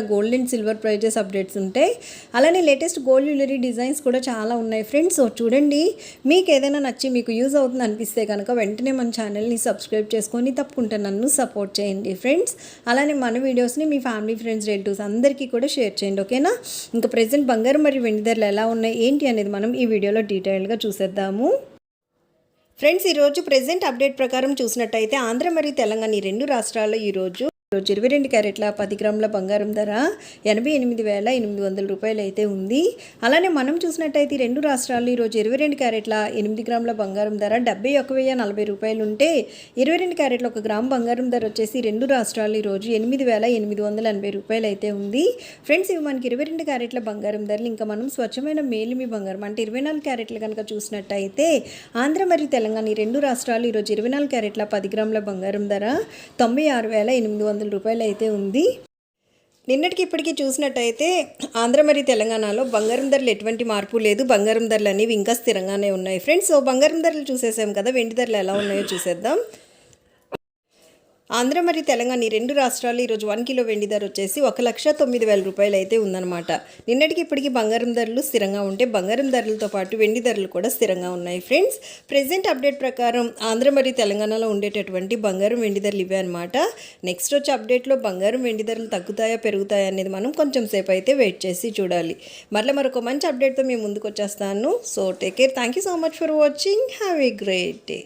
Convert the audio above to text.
ఇట్లా gold and silver prices updates ఉంటాయి అలానే లేటెస్ట్ గోల్డ్ జ్యువెలరీ డిజైన్స్ కూడా చాలా ఉన్నాయి. ఫ్రెండ్స్ సో చూడండి మీకు ఏదైనా నచ్చి మీకు యూజ్ అవుతుంది అనిపిస్తే కనుక వెంటనే మన ఛానల్ని సబ్స్క్రైబ్ చేసుకొని తప్పకుండా నన్ను సపోర్ట్ చేయండి. ఫ్రెండ్స్ అలానే మన వీడియోస్ని మీ ఫ్యామిలీ ఫ్రెండ్స్ రిలేటివ్స్ అందరికీ కూడా షేర్ చేయండి ఓకేనా ఇంకా ప్రజెంట్ బంగారం మరియు వెండి ధరలు ఎలా ఉన్నాయి ఏంటి అనేది మనం ఈ వీడియోలో డీటెయిల్గా చూసేద్దాము. ఫ్రెండ్స్ ఈరోజు ప్రజెంట్ అప్డేట్ ప్రకారం చూసినట్టయితే ఆంధ్ర మరియు తెలంగాణ ఈ రెండు రాష్ట్రాల్లో ఈరోజు రోజు ఇరవై రెండు క్యారెట్ల పది గ్రాముల బంగారం ధర ఎనభై ఎనిమిది వేల ఎనిమిది వందల రూపాయలు అయితే ఉంది. అలానే మనం చూసినట్టయితే ఈ రెండు రాష్ట్రాల్లో ఈరోజు ఇరవై రెండు క్యారెట్ల ఎనిమిది గ్రాముల బంగారం ధర డెబ్బై ఒక వెయ్యి నలభై రూపాయలు ఉంటే ఇరవై రెండు క్యారెట్ల ఒక గ్రామ్ బంగారం ధర వచ్చేసి రెండు రాష్ట్రాల్లో ఈరోజు ఎనిమిది వేల ఎనిమిది వందల ఎనభై రూపాయలు అయితే ఉంది. ఫ్రెండ్స్ ఇవి మనకి ఇరవై రెండు క్యారెట్ల బంగారం ధరలు. ఇంకా మనం స్వచ్ఛమైన మేలిమి బంగారం అంటే ఇరవై నాలుగు క్యారెట్లు కనుక చూసినట్టయితే ఆంధ్ర మరియు తెలంగాణ ఈ రెండు రాష్ట్రాలు ఈరోజు ఇరవై నాలుగు క్యారెట్ల పది గ్రాముల బంగారం ధర తొంభై ఆరు వేల ఎనిమిది వందల వందల రూపాయలు అయితే ఉంది. నిన్నటికి ఇప్పటికీ చూసినట్టయితే ఆంధ్ర మరియు తెలంగాణలో బంగారం ధరలు ఎటువంటి మార్పు లేదు. బంగారం ధరలు అనేవి ఇంకా స్థిరంగానే ఉన్నాయి. ఫ్రెండ్స్ సో బంగారం ధరలు చూసేసాం కదా వెండి ధరలు ఎలా ఉన్నాయో చూసేద్దాం. ఆంధ్ర మరియు తెలంగాణ ఈ రెండు రాష్ట్రాలు ఈరోజు వన్ కిలో వెండి ధర వచ్చేసి ఒక లక్ష తొమ్మిది వేల రూపాయలు అయితే ఉందన్నమాట. నిన్నటికి ఇప్పటికి బంగారం ధరలు స్థిరంగా ఉంటే బంగారం ధరలతో పాటు వెండి ధరలు కూడా స్థిరంగా ఉన్నాయి ఫ్రెండ్స్. ప్రెసెంట్ అప్డేట్ ప్రకారం ఆంధ్ర మరియు తెలంగాణలో ఉండేటటువంటి బంగారం వెండి ధరలు ఇవే అనమాట నెక్స్ట్ వచ్చే అప్డేట్లో బంగారం వెండి ధరలు తగ్గుతాయా పెరుగుతాయా అనేది మనం కొంచెం సేపు అయితే వెయిట్ చేసి చూడాలి. మరలా మరొక మంచి అప్డేట్తో మేము ముందుకు వచ్చేస్తాను. So take care thank you so much for watching have a great day